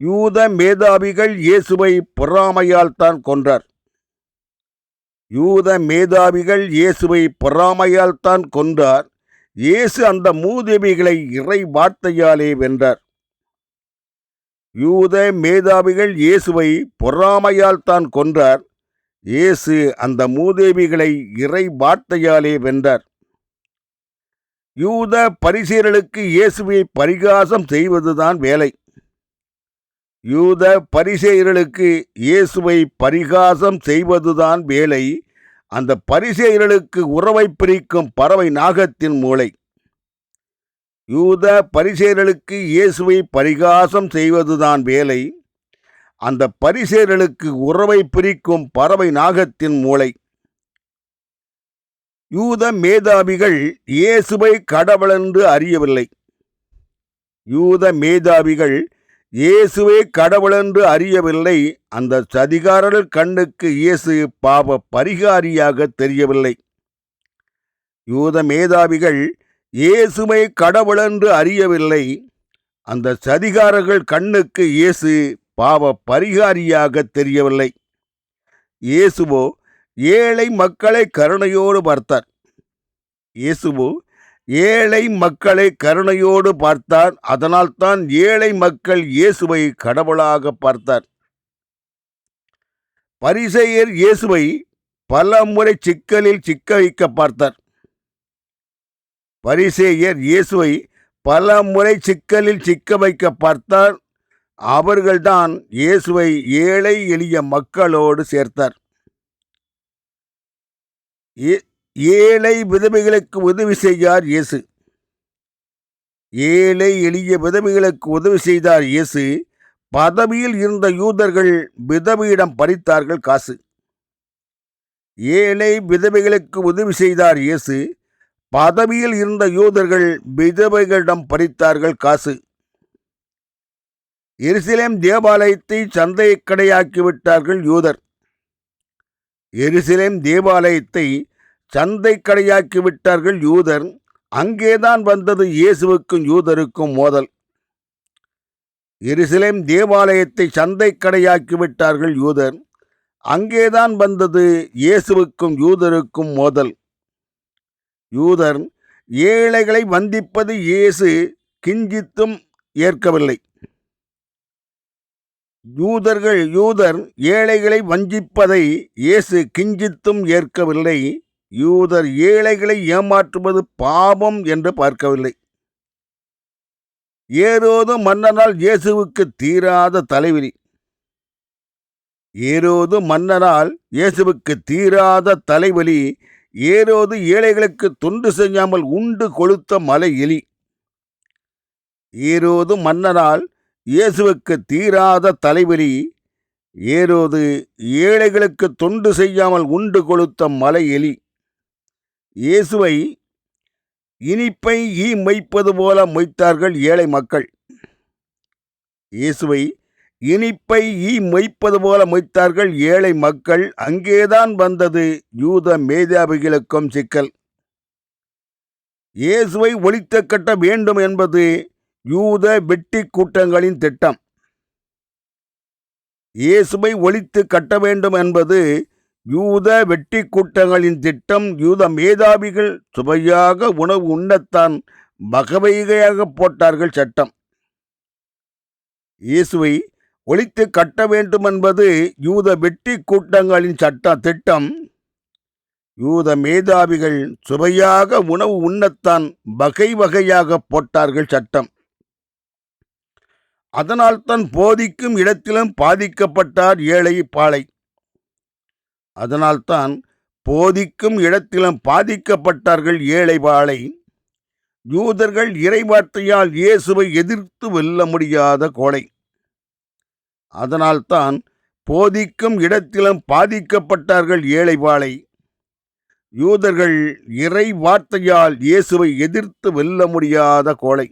யூத மேதாவிகள் இயேசுவை பொறாமையால் தான் கொன்றார். யூத மேதாவிகள் இயேசுவை பொறாமையால் தான் கொன்றார். இயேசு அந்த மூதேவிகளை இறை வார்த்தையாலே வென்றார். யூத மேதாவிகள் இயேசுவை பொறாமையால் தான் கொன்றார். இயேசு அந்த மூதேவிகளை இறை வார்த்தையாலே வென்றார். யூத பரிசேரலுக்கு இயேசுவை பரிகாசம் செய்வதுதான் வேலை. யூத பரிசேயர்களுக்கு இயேசுவை பரிகாசம் செய்வதுதான் வேலை. அந்த பரிசேயர்களுக்கு உறவை பிரிக்கும் பறவை நாகத்தின் மூளை. யூத பரிசேயர்களுக்கு இயேசுவை பரிகாசம் செய்வதுதான் வேலை. அந்த பரிசேயர்களுக்கு உறவை பிரிக்கும் பறவை நாகத்தின் மூளை. யூத மேதாவிகள் இயேசுவை கடவுளென்று அறியவில்லை. யூத மேதாவிகள் இயேசுவே கடவுளென்று அறியவில்லை. அந்த சதிகாரர்கள் கண்ணுக்கு இயேசு பாவ பரிகாரியாக தெரியவில்லை. யூத மேதாவிகள் இயேசுவை கடவுளென்று அறியவில்லை. அந்த சதிகாரர்கள் கண்ணுக்கு இயேசு பாவ பரிகாரியாக தெரியவில்லை. இயேசுவோ ஏழை மக்களை கருணையோடு பார்த்தார். இயேசுவோ ஏழை மக்களை கருணையோடு பார்த்தார் அதனால்தான் ஏழை மக்கள் இயேசுவை கடவுளாக பார்த்தார். பரிசெயர் இயேசுவை பல முறை சிக்கலில் சிக்க வைக்க பார்த்தார். பரிசேயர் இயேசுவை பல முறை சிக்கலில் சிக்க வைக்க பார்த்தார். அவர்கள்தான் இயேசுவை ஏழை எளிய மக்களோடு சேர்த்தார். ஏழை விதவைகளுக்கு உதவி செய்தார் இயேசு. ஏழை எளிய விதவைகளுக்கு உதவி செய்தார் இயேசு. பதவியில் இருந்த யூதர்கள் விதவையிடம் பறித்தார்கள் காசு. ஏழை விதவைகளுக்கு உதவி செய்தார் இயேசு. பதவியில் இருந்த யூதர்கள் விதவைகளிடம் பறித்தார்கள் காசு. எருசலேம் தேவாலயத்தை சந்தை கடையாக்கி விட்டார்கள் யூதர். எருசலேம் தேவாலயத்தை சந்தை கடையாக்கி விட்டார்கள் யூதர். அங்கேதான் வந்தது இயேசுவுக்கும் யூதருக்கும் மோதல். எருசலேம் தேவாலயத்தை சந்தை கடையாக்கி விட்டார்கள் யூதர். அங்கேதான் வந்தது இயேசுவுக்கும் யூதருக்கும் மோதல். யூதர் ஏழைகளை வந்திப்பது இயேசு கிஞ்சித்தும் ஏற்கவில்லை. யூதர்கள் யூதர் ஏழைகளை வஞ்சிப்பதை இயேசு கிஞ்சித்தும் ஏற்கவில்லை. யூதர் ஏழைகளை ஏமாற்றுவது பாவம் என்று பார்க்கவில்லை. ஏரோது மன்னனால் இயேசுவுக்கு தீராத தலைவிரி ஏரோது மன்னனால் இயேசுவுக்கு தீராத தலைவலி ஏரோது ஏழைகளுக்கு தொண்டு செய்யாமல் உண்டு கொளுத்த மலை எலி. ஏரோது மன்னனால் இயேசுவுக்கு தீராத தலைவலி ஏரோது ஏழைகளுக்கு தொண்டு செய்யாமல் உண்டு கொளுத்த மலை எலி. இயேசுவை இனிப்பை ஈ மொய்ப்பது போல மொய்த்தார்கள் ஏழை மக்கள். இயேசுவை இனிப்பை ஈ மொய்ப்பது போல மொய்த்தார்கள் ஏழை மக்கள். அங்கேதான் வந்தது யூத மேதாபிகளுக்கும் சிக்கல். இயேசுவை ஒழித்து கட்ட வேண்டும் என்பது யூத வெட்டி கூட்டங்களின் திட்டம். இயேசுவை ஒழித்து கட்ட வேண்டும் என்பது யூத வெட்டி கூட்டங்களின் திட்டம் யூத மேதாவிகள் சுவையாக உணவு உண்ணத்தான் வகவைகையாக போட்டார்கள் சட்டம். இயேசுவை ஒழித்து கட்ட வேண்டும் என்பது யூத வெட்டி கூட்டங்களின் சட்ட திட்டம். யூத மேதாவிகள் சுவையாக உணவு உண்ணத்தான் வகை வகையாக போட்டார்கள் சட்டம். அதனால் தான் போதிக்கும் இடத்திலும் பாதிக்கப்பட்டார் ஏழை பாலை. அதனால்தான் போதிக்கும் இடத்திலும் பாதிக்கப்பட்டார்கள் ஏழை வாழை யூதர்கள் இறைவார்த்தையால் இயேசுவை எதிர்த்து வெல்ல முடியாத கோடை அதனால்தான் போதிக்கும் இடத்திலும் பாதிக்கப்பட்டார்கள் ஏழை வாழை யூதர்கள் இறை வார்த்தையால் இயேசுவை எதிர்த்து வெல்ல முடியாத கோழை.